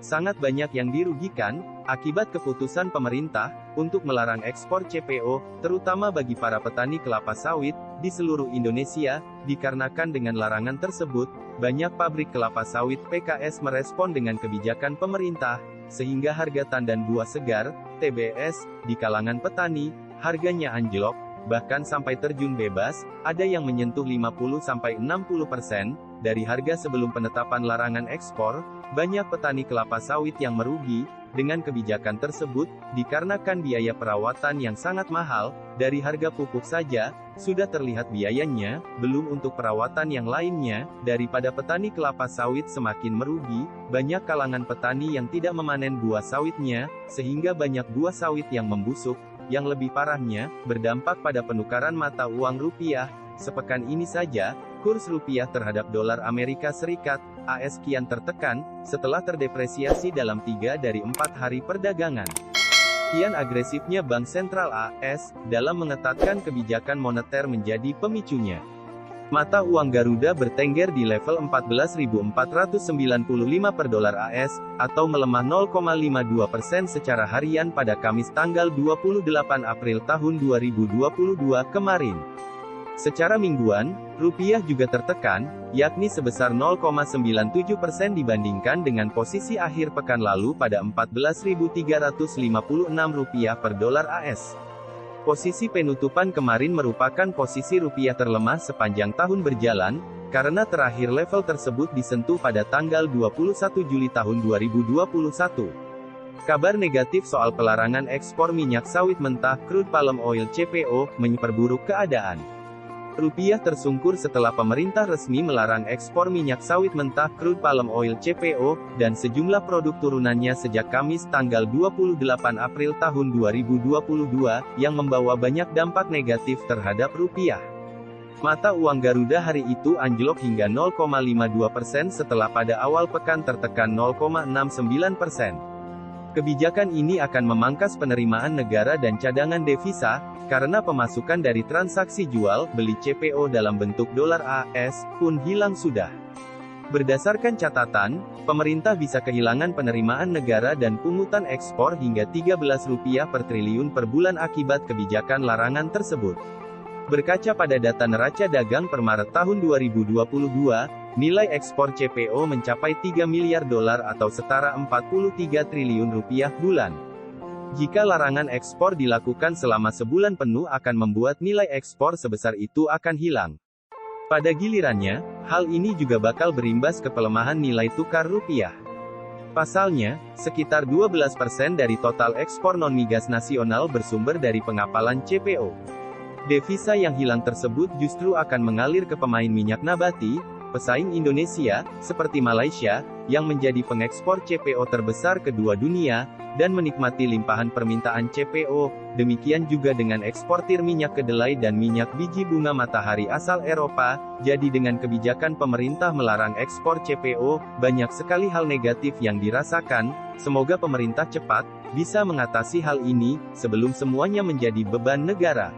Sangat banyak yang dirugikan, akibat keputusan pemerintah, untuk melarang ekspor CPO, terutama bagi para petani kelapa sawit, di seluruh Indonesia, dikarenakan dengan larangan tersebut, banyak pabrik kelapa sawit PKS merespon dengan kebijakan pemerintah, sehingga harga tandan buah segar, TBS, di kalangan petani, harganya anjlok, bahkan sampai terjun bebas, ada yang menyentuh 50-60% dari harga sebelum penetapan larangan ekspor, banyak petani kelapa sawit yang merugi, dengan kebijakan tersebut, dikarenakan biaya perawatan yang sangat mahal, dari harga pupuk saja, sudah terlihat biayanya, belum untuk perawatan yang lainnya, daripada petani kelapa sawit semakin merugi, banyak kalangan petani yang tidak memanen buah sawitnya, sehingga banyak buah sawit yang membusuk, yang lebih parahnya, berdampak pada penukaran mata uang rupiah. Sepekan ini saja, kurs rupiah terhadap dolar Amerika Serikat, AS kian tertekan, setelah terdepresiasi dalam tiga dari empat hari perdagangan. Kian agresifnya Bank Sentral AS, dalam mengetatkan kebijakan moneter menjadi pemicunya. Mata uang Garuda bertengger di level 14.495 per dolar AS, atau melemah 0,52 persen secara harian pada Kamis tanggal 28 April tahun 2022 kemarin. Secara mingguan, rupiah juga tertekan, yakni sebesar 0,97 persen dibandingkan dengan posisi akhir pekan lalu pada 14.356 rupiah per dolar AS. Posisi penutupan kemarin merupakan posisi rupiah terlemah sepanjang tahun berjalan, karena terakhir level tersebut disentuh pada tanggal 21 Juli tahun 2021. Kabar negatif soal pelarangan ekspor minyak sawit mentah crude palm oil CPO memperburuk keadaan. Rupiah tersungkur setelah pemerintah resmi melarang ekspor minyak sawit mentah crude palm oil CPO, dan sejumlah produk turunannya sejak Kamis tanggal 28 April tahun 2022, yang membawa banyak dampak negatif terhadap rupiah. Mata uang Garuda hari itu anjlok hingga 0,52% setelah pada awal pekan tertekan 0,69%. Kebijakan ini akan memangkas penerimaan negara dan cadangan devisa, karena pemasukan dari transaksi jual beli CPO dalam bentuk dolar AS pun hilang sudah. Berdasarkan catatan, pemerintah bisa kehilangan penerimaan negara dan pungutan ekspor hingga 13 rupiah per triliun per bulan akibat kebijakan larangan tersebut. Berkaca pada data neraca dagang per Maret tahun 2022, Nilai ekspor CPO mencapai 3 miliar dolar atau setara 43 triliun rupiah bulan. Jika larangan ekspor dilakukan selama sebulan penuh akan membuat nilai ekspor sebesar itu akan hilang. Pada gilirannya, hal ini juga bakal berimbas ke pelemahan nilai tukar rupiah. Pasalnya, sekitar 12% dari total ekspor non-migas nasional bersumber dari pengapalan CPO. Devisa yang hilang tersebut justru akan mengalir ke pemain minyak nabati, Pesaing Indonesia, seperti Malaysia, yang menjadi pengekspor CPO terbesar kedua dunia, dan menikmati limpahan permintaan CPO, demikian juga dengan eksportir minyak kedelai dan minyak biji bunga matahari asal Eropa, jadi dengan kebijakan pemerintah melarang ekspor CPO, banyak sekali hal negatif yang dirasakan, semoga pemerintah cepat, bisa mengatasi hal ini, sebelum semuanya menjadi beban negara.